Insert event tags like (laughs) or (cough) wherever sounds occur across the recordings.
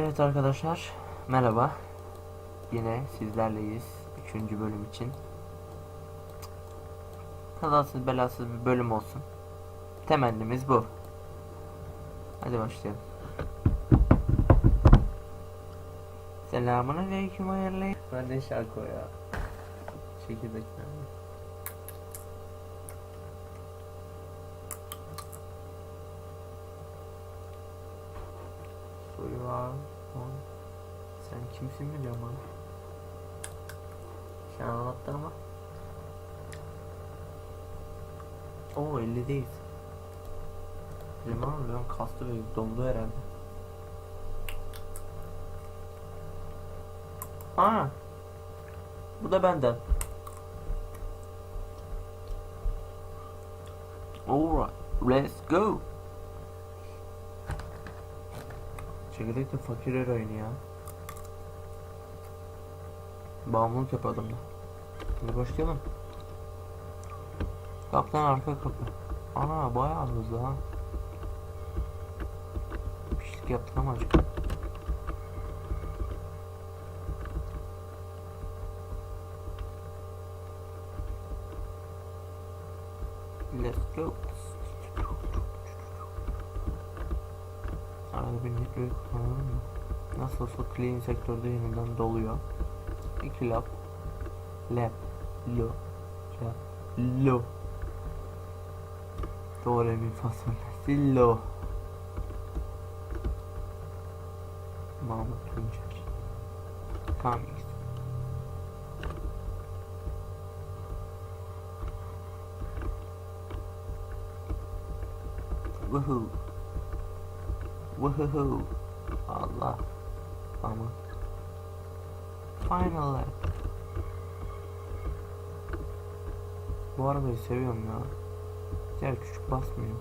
Evet arkadaşlar, merhaba. Yine sizlerleyiz. Üçüncü bölüm için. Kazasız belasız bir bölüm olsun. Temennimiz bu. Hadi başlayalım. Selamun aleyküm hayırlı. Ben ne şarkı ya? Çekirdekler. Soyu var. Lan, Sen kimsin biliyorum bana. Sen anlattın ama. Oo 50'deyiz. Bizim var mı? Ben kastı ve dondu herhalde. Aa. Bu da benden. Alright, let's go. Çekirdek de fakir eroini ya. Bağımlılık yap adamda. Hadi başlayalım. Kaptan arka kapı. Ana bayağı hızlı ha. Pişlik yaptık ama acık. Let's go. Arada bir nitroyu kullanalım mı? Nasıl olsa clean sektörde yeniden doluyor. İki lap. Lap. Lo. Lap. Lo. Doğru mi fasulyesi lo. Mahmut Tuncer. Comics. Woohoo. Woohoo. Allah. Tamam. Final. Bu arabayı seviyorum ya. Diğer küçük basmıyor.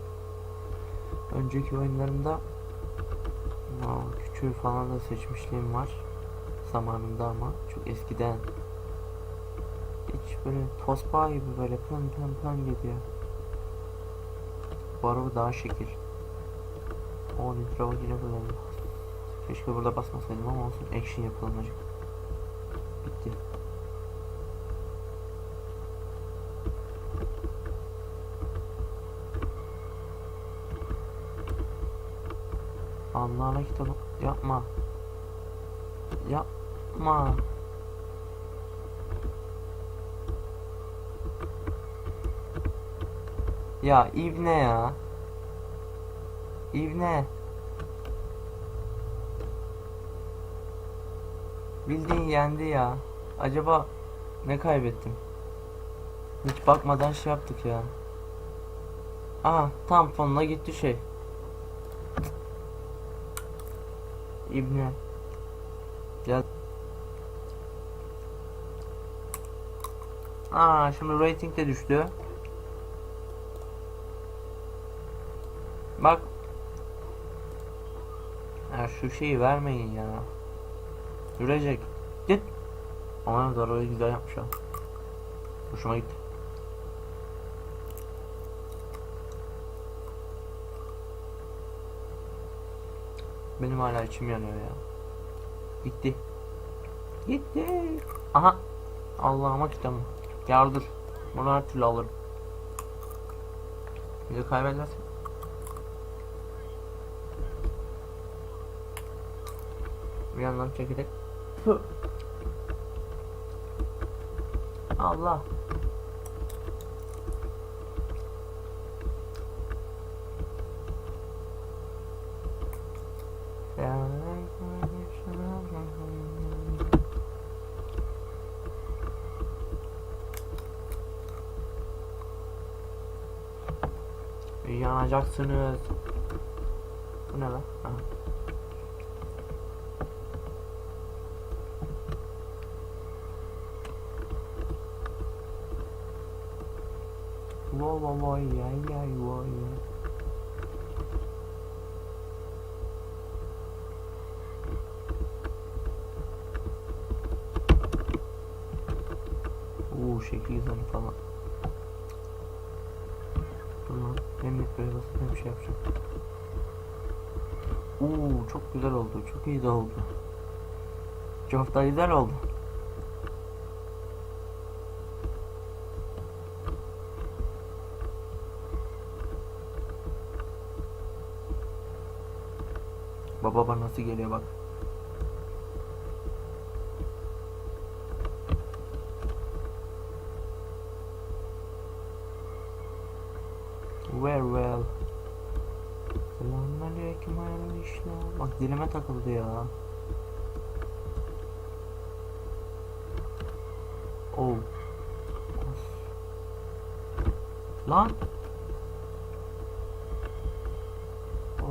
Önceki oyunlarında Aa, küçüğü falan da seçmişliğim var. Zamanında ama çok eskiden. Hiç böyle tosbağa gibi böyle pın pın pın gidiyor. Bu araba daha şekil. O nitro yine kullandım. Keşke burada basmasaydım ama olsun action yapalım acık. Bitti. Allah'ına kitabı yapma. Yapma. Ya ibne ya. İbne. Bildiğin yendi ya. Acaba ne kaybettim? Hiç bakmadan şey yaptık ya. Aha tam fonuna gitti şey. İbne. Ya. Aa şimdi rating de düştü. Bak. Ya şu şeyi vermeyin ya. Sürecek. Git. Da arabayı güzel yapmış ha. Hoşuma gitti. Benim hala içim yanıyor ya. Gitti. Gitti. Aha. Allah'ıma kitabım. Yardır. Bunu her türlü alırım. Bir de kaybedersin. Bir yandan çekerek. Hı. Allah. Yanacaksınız. Bu ne lan? Ha. Vay vay vay yay yay vay ya. Oo şekil falan. Dur lan. Hem metroya basıp hem şey yapacağım. Uuu çok güzel oldu. Çok iyi de oldu. Çok da güzel oldu. Baba nasıl geliyor bak. Takıldı ya. Oh. Lan. Of.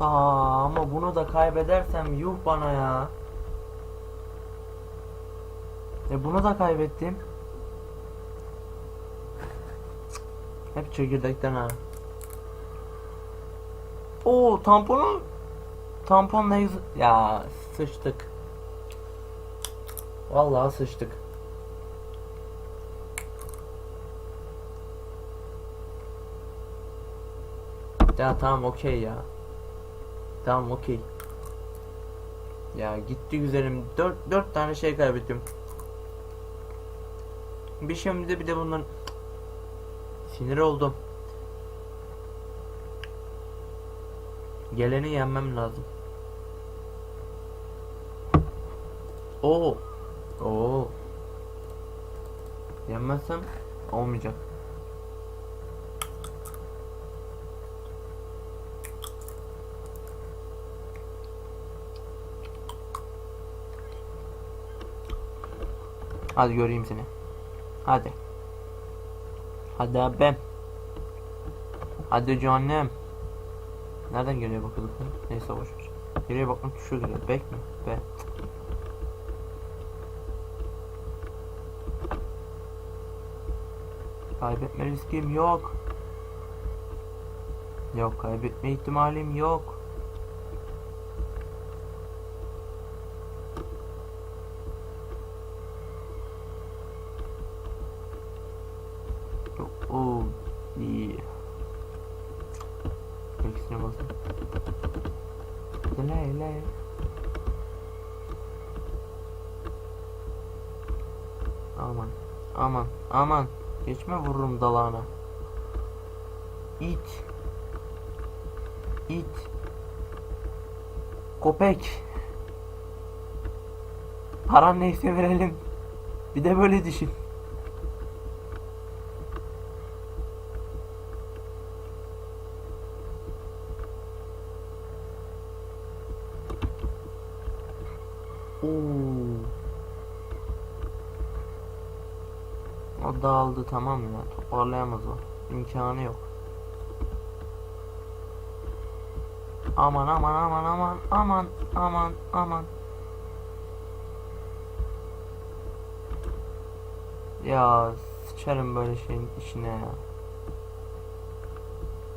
Aa, ama bunu da kaybedersem yuh bana ya. E bunu da kaybettim. Hep çekirdekten ha. Oo tamponu tamponla yüz ya sıçtık. Vallahi sıçtık. Ya tamam okey ya. Tamam okey. Ya gitti güzelim. 4 4 tane şey kaybettim. Bir şimdi bir de bundan sinir oldum. Geleni yenmem lazım. Oo. Oo. Yenmezsem olmayacak. Hadi göreyim seni. Hadi. Hadi abim. Hadi canım. Nereden geliyor bakıyorduk? Neyse boş ver. Geriye bakmak şu geliyor. Bek mi? Be. Kaybetme riskim yok. Yok kaybetme ihtimalim yok. Yok. Oo. Delay. Aman, aman, aman. Geçme vururum dalağına. İt. İt. Köpek. Paran neyse verelim. Bir de böyle düşün. O dağıldı tamam ya. Toparlayamaz o. İmkanı yok. Aman aman aman aman aman aman aman. Ya sıçarım böyle şeyin içine ya.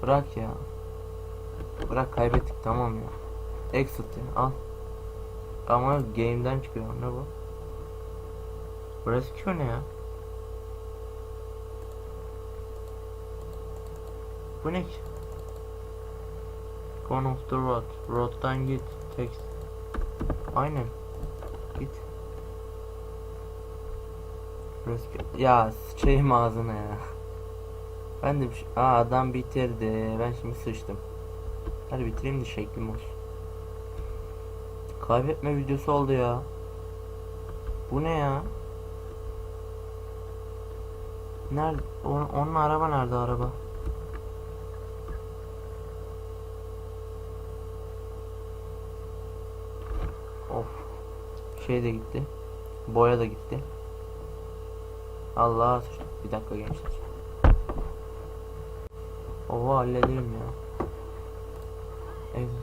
Bırak ya. Bırak kaybettik tamam ya. Exit ya al. Ama game'den çıkıyor ne bu? Burası ki ne ya? Bu ne ki? Gone off the road. Road'dan git. Text. Aynen. Git. Ki... Ya sıçayım ağzına ya. Ben de bir şey... Aa adam bitirdi. Ben şimdi sıçtım. Hadi bitireyim de şeklim olsun. Kaybetme videosu oldu ya. Bu ne ya? Nerede? Onun, onun araba nerede araba? Şey de gitti. Boya da gitti. Allah bir dakika gençler. Ova halledeyim ya. Exit.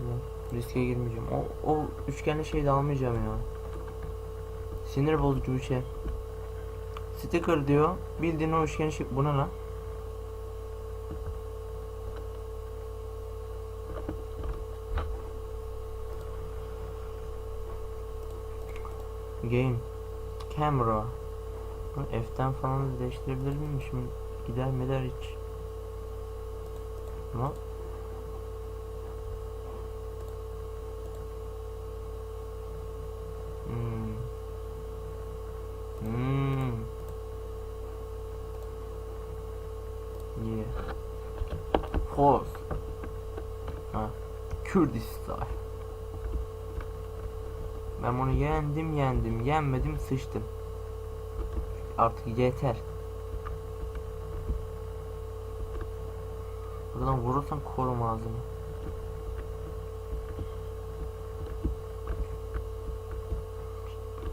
Riske girmeyeceğim. O, o üçgenli şeyi de almayacağım ya. Sinir bozucu bir şey. Sticker diyor. Bildiğin o üçgen şey. Bu ne lan? Game. Camera. Bu F'ten falan değiştirebilir miyim? Şimdi gider mi der hiç. Ama Ben bunu yendim yendim yenmedim sıçtım. Artık yeter. Buradan vurursan koruma ağzını.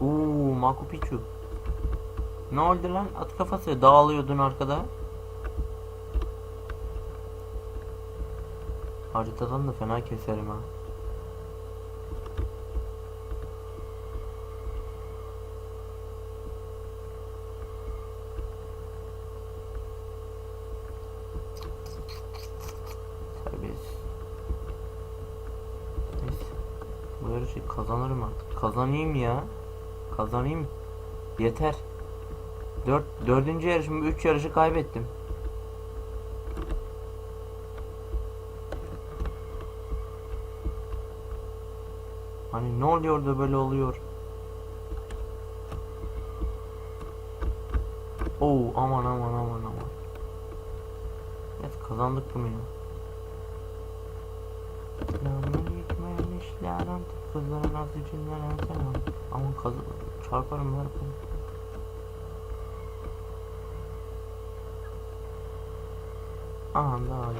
Uuu Machu Picchu. Ne oldu lan? At kafası dağılıyordun arkada. Haritadan da fena keserim ha. Terbiyesiz. Neyse. Bu yarışı kazanırım artık. Kazanayım ya. Kazanayım. Yeter. Dört, dördüncü yarışımı üç yarışı kaybettim. Hani ne oluyor da böyle oluyor? Oo aman aman aman aman. Evet kazandık bunu ya. Kızların az içinden selam. Aman kaz çarparım çarparım. Aha daha iyi.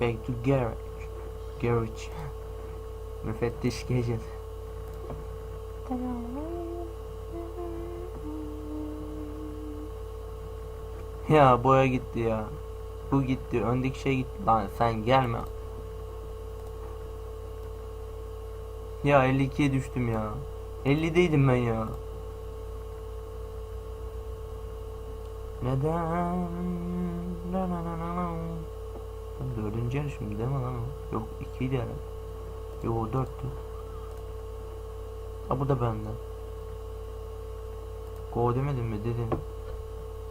Back to garage. Garage. (laughs) Müfettiş gece. Ya boya gitti ya. Bu gitti. Öndeki şey gitti. Lan sen gelme. Ya 52'ye düştüm ya. 50'deydim ben ya. Neden? Dördüncü yarışım değil mi lan? Yok ikiydi herhalde. Yok o dörttü. Ha bu da bende. Go demedim mi dedim.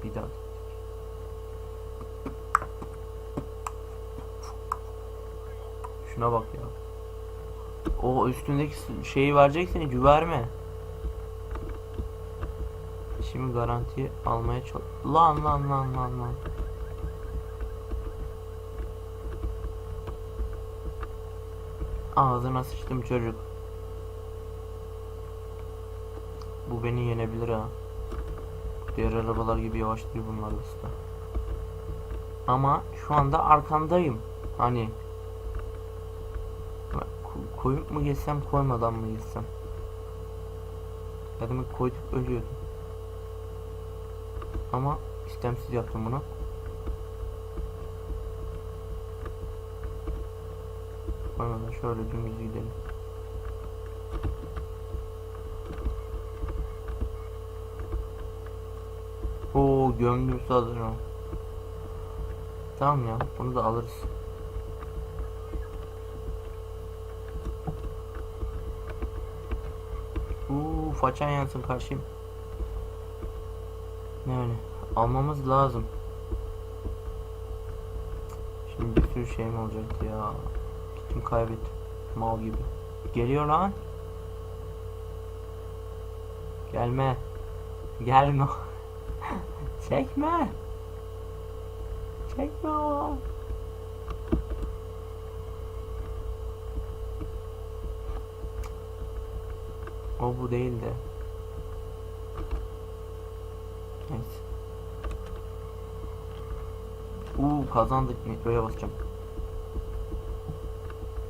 Bir daha. Şuna bak ya. O üstündeki şeyi vereceksin güverme. Şimdi garanti almaya çalış. Lan lan lan lan lan. Ağzına sıçtım çocuk. Bu beni yenebilir ha. Diğer arabalar gibi yavaş değil bunlar da. Ama şu anda arkandayım. Hani koyup mu geçsem koymadan mı geçsem? Demek koyduk ölüyordum. Ama istemsiz yaptım bunu. Koymadan şöyle dümdüz gidelim. Oo gömdüm sanırım. Tamam ya bunu da alırız. Uuu façan yansın karşıyım. Yani almamız lazım. Şimdi bir sürü şeyim olacaktı ya. Gittim kaybettim. Mal gibi. Geliyor lan. Gelme. Gelme. (laughs) Çekme. Çekme o. Bu değil de. Neyse. Uuu kazandık metroya basacağım.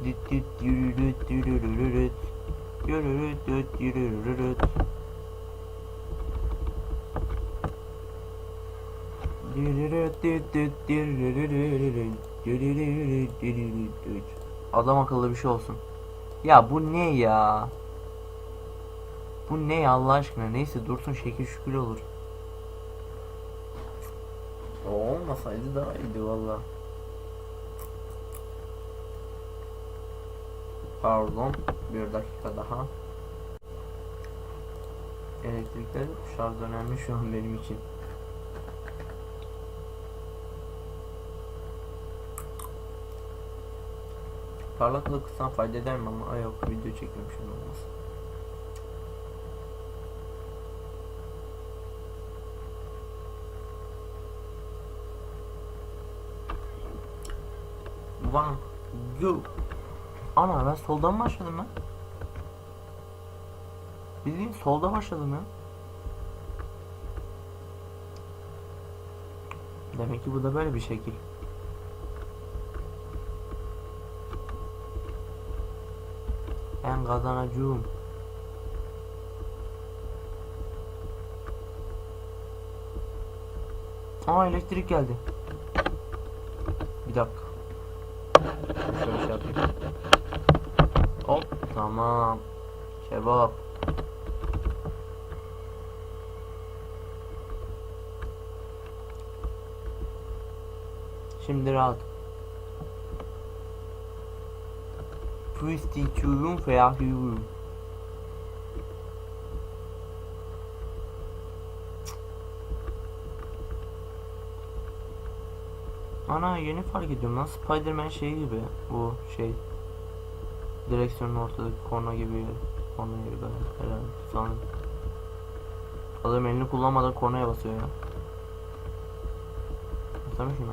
Düt düt yürürüt yürürürüt. Yürürüt düt düt. Adam akıllı bir şey olsun. Ya bu ne ya? Bu ne ya Allah aşkına? Neyse dursun şekil şükür olur. O olmasaydı daha iyiydi valla. Pardon. Bir dakika daha. Elektrikler şarj önemli şu an benim için. Parlaklığı kısan fayda eder mi ama ay yok video çekiyorum olmaz. One, go. Ana ben soldan başladım ben? Bildiğin solda başladım ya. Demek ki bu da böyle bir şekil. Ben kazanacağım. Aa elektrik geldi. Bir dakika. Şöyle şey yapayım. Hop tamam. Kebap. Şimdi rahat. Prostitution verhören. Ana yeni fark ediyorum lan Spiderman şeyi gibi bu şey direksiyonun ortadaki korna gibi korna yeri böyle herhalde sanırım adam elini kullanmadan kornaya basıyor ya. Baksana şuna.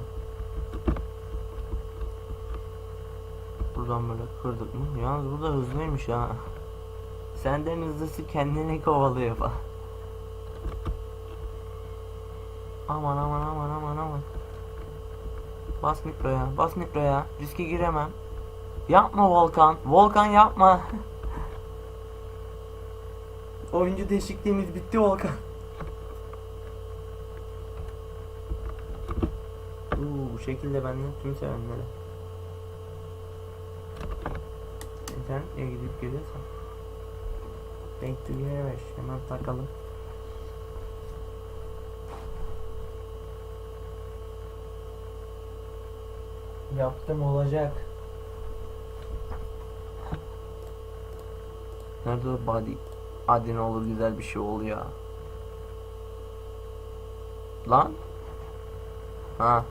Buradan böyle kırdık mı? Yalnız burada hızlıymış ha. Senden hızlısı kendini kovalıyor falan. Aman aman aman aman aman. Bas nitroya, bas nitroya. Riske giremem. Yapma Volkan. Volkan yapma. Oyuncu değişikliğimiz bitti Volkan. Uuu bu şekilde benden tüm sevenlere. İnternet'e gidip geliyorsan. Denk to Garage. Hemen takalım. Yaptım olacak. Nerede body? Hadi ne olur güzel bir şey ol ya. Lan? Ha.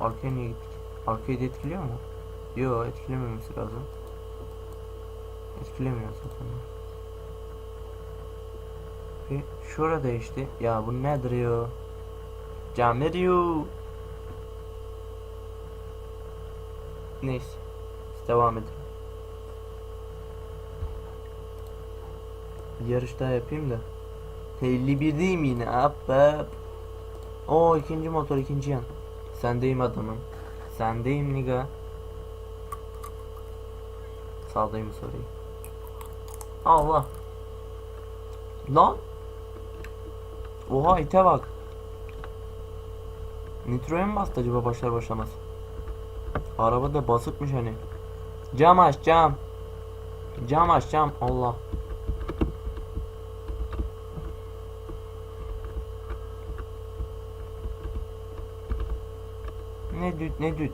Arkaya niye gittik? Arkayı da etkiliyor mu? Yo etkilememesi lazım. Etkilemiyor zaten. Bir şurada işte. Ya bu nedir ya? Cam ne diyor? Neyse. Devam edelim. Yarış daha yapayım da. 51 değil mi yine? Hop hop. Oo ikinci motor ikinci yan. Sendeyim adamım. Sendeyim niga. Sağdayım sorayım. Allah. Lan. Oha ite bak. Nitroya mı bastı acaba başlar başlamaz? Araba da basıkmış hani. Cam aç cam. Cam aç cam. Allah. Ne düt ne düt.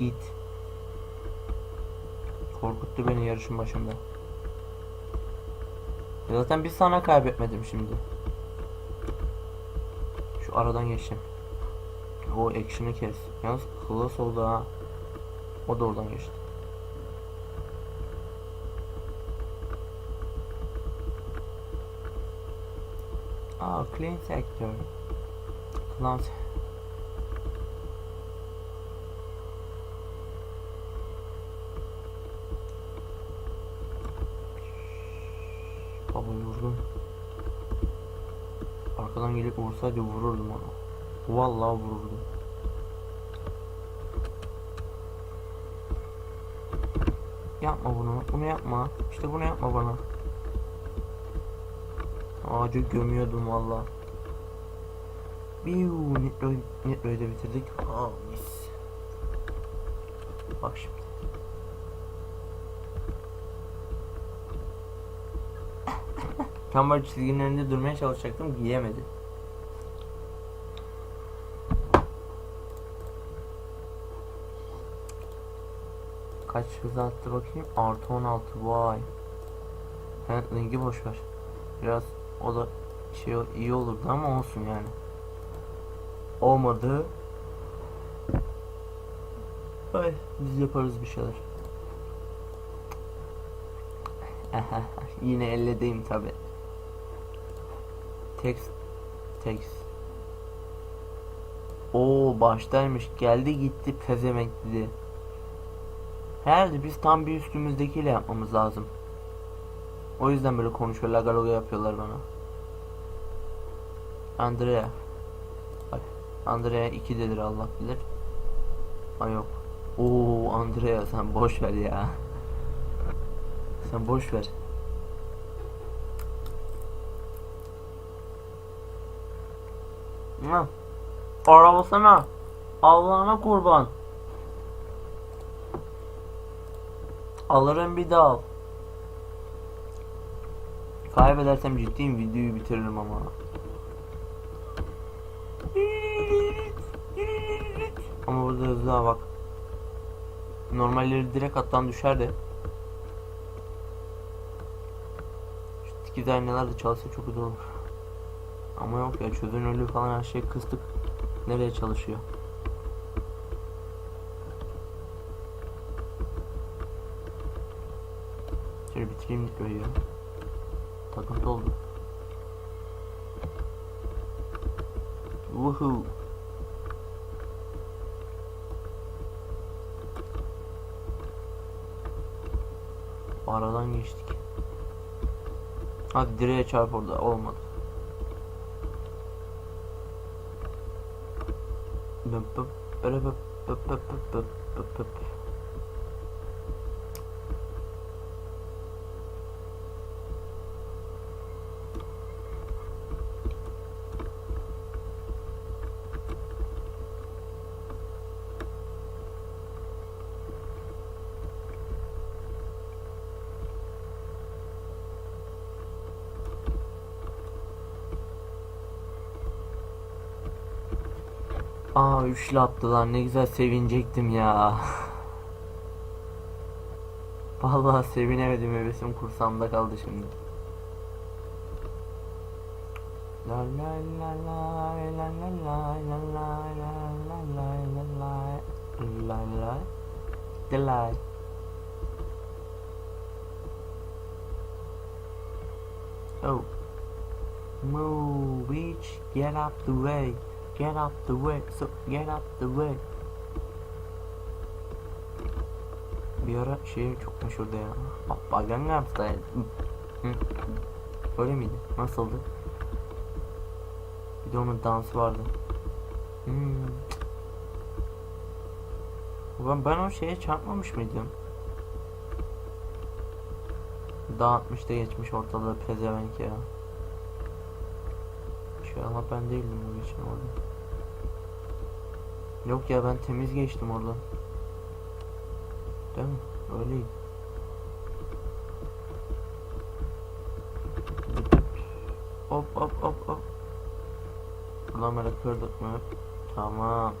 İt. Korkuttu beni yarışın başında. Zaten bir sana kaybetmedim şimdi. Şu aradan geçeceğim. O action'ı kes. Yalnız hılas oldu ha. O da oradan geçti. Aa clean sector. Clean Baba vurdum. Arkadan gelip vursaydı vururdum onu. Vallahi vururdum. Yapma bunu. Bunu yapma. İşte bunu yapma bana. Ağacı gömüyordum valla. Biu nitro nitroyu da bitirdik. Aa mis. Bak şimdi. Böyle çizginin önünde durmaya çalışacaktım giyemedi. Kaç hız attı bakayım? Artı 16 vay. Handling'i boş ver. Biraz o da şey iyi olurdu ama olsun yani. Olmadı. Ay biz yaparız bir şeyler. (laughs) Yine elledeyim tabi. Text Tex. Oo baştaymış. Geldi gitti pezevenk dedi. Herhalde biz tam bir üstümüzdekiyle yapmamız lazım. O yüzden böyle konuşuyor. Lagaloga yapıyorlar bana. Andrea. Bak. Andrea 2'dedir Allah bilir. Ay yok. Oo Andrea sen boş ver ya. Sen boş ver. Hı. Arabasına. Allah'ına kurban. Alırım bir daha al. Kaybedersem ciddiyim videoyu bitiririm ama. Ama burada hızlı bak. Normalleri direkt attan düşerdi. Şu dikiz aynalar da çalışsa çok güzel olur. Ama yok ya çözünürlüğü falan her şey kıstık. Nereye çalışıyor? Şöyle bitireyim videoyu ya. Takıntı oldu. Woohoo. Aradan geçtik. Hadi direğe çarp orada olmadı. Bıp bıp bıp bıp bıp bıp bıp bıp bıp. Aa üçlü attılar ne güzel sevinecektim ya. (laughs) Vallahi sevinemedim hevesim kursamda kaldı şimdi. La la la la la la la la la la la la la la la the la Oh Move bitch get out the way Get out the way so get out the way Bir ara şehir çok meşhurdu ya. Bak Gangnam Style. Öyle miydi? Nasıldı? Bir de onun dansı vardı. Hmm. Ulan ben o şeye çarpmamış mıydım? Dağıtmış da geçmiş ortalığı pezevenk ya. İnşallah ben değildim bu geçen orada. Yok ya ben temiz geçtim oradan. Değil mi? Öyleydi. Hop hop hop hop. Böyle kırdık mı? Tamam.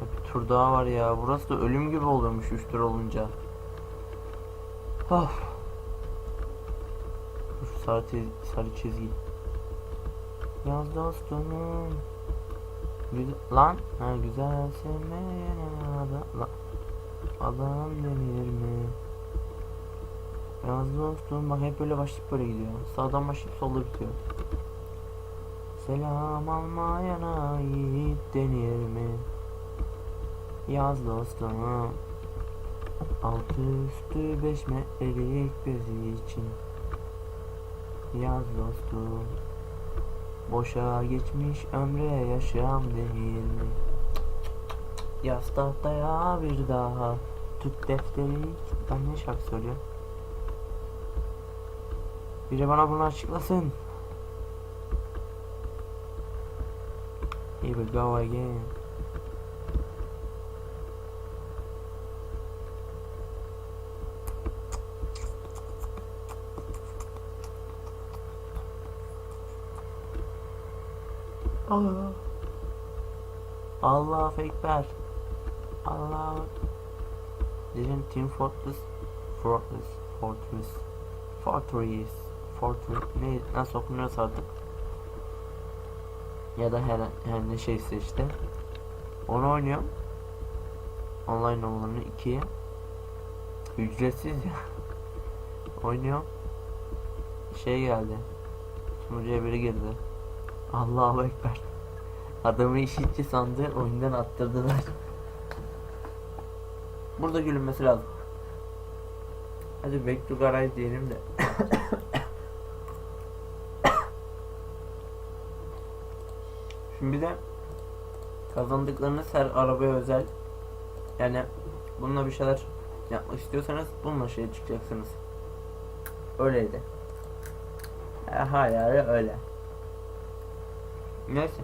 Bir tur daha var ya. Burası da ölüm gibi olurmuş 3 tur olunca. Of. Sarı, sarı çizgi. Yaz dostum. Güzel, lan ha güzel sevmeyen adam adam denir mi? Yaz dostum bak hep böyle başlayıp böyle gidiyor. Sağdan başlayıp solda bitiyor. Selam almayana yiğit denir mi? Yaz dostum. Altı üstü beş metrelik gözü için. Yaz dostum. Boşa geçmiş ömre yaşam değil mi? Yaz tahtaya bir daha Tut defteri Ben ne şarkı söylüyorum? Biri bana bunu açıklasın Here we go again Allah Allah Ekber. Allah Didn't Team Fortress Fortress Fortress Fortress Fortress ne nasıl okunuyorsa artık. Ya da her, her ne şeyse işte. Onu oynuyorum. Online olanı 2'ye ücretsiz ya. (laughs) Oynuyorum. Şey geldi. Sunucuya biri girdi. Allahu Ekber. Adamı işitçi sandı oyundan attırdılar. Burada gülünmesi lazım. Hadi back to garage diyelim de. Şimdi de kazandıklarınız her arabaya özel. Yani bununla bir şeyler yapmak istiyorsanız bununla şey çıkacaksınız. Öyleydi. E, hala öyle. Neyse.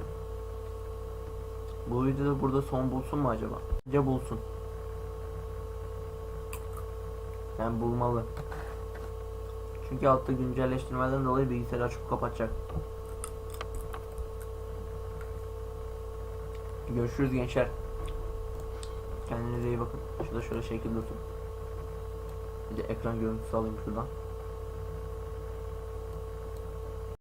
Bu videoda burada son bulsun mu acaba? Bence bulsun. Yani bulmalı. Çünkü altta güncelleştirmeden dolayı bilgisayarı açıp kapatacak. Görüşürüz gençler. Kendinize iyi bakın. Şurada şöyle şekil dursun. Bir de ekran görüntüsü alayım şuradan.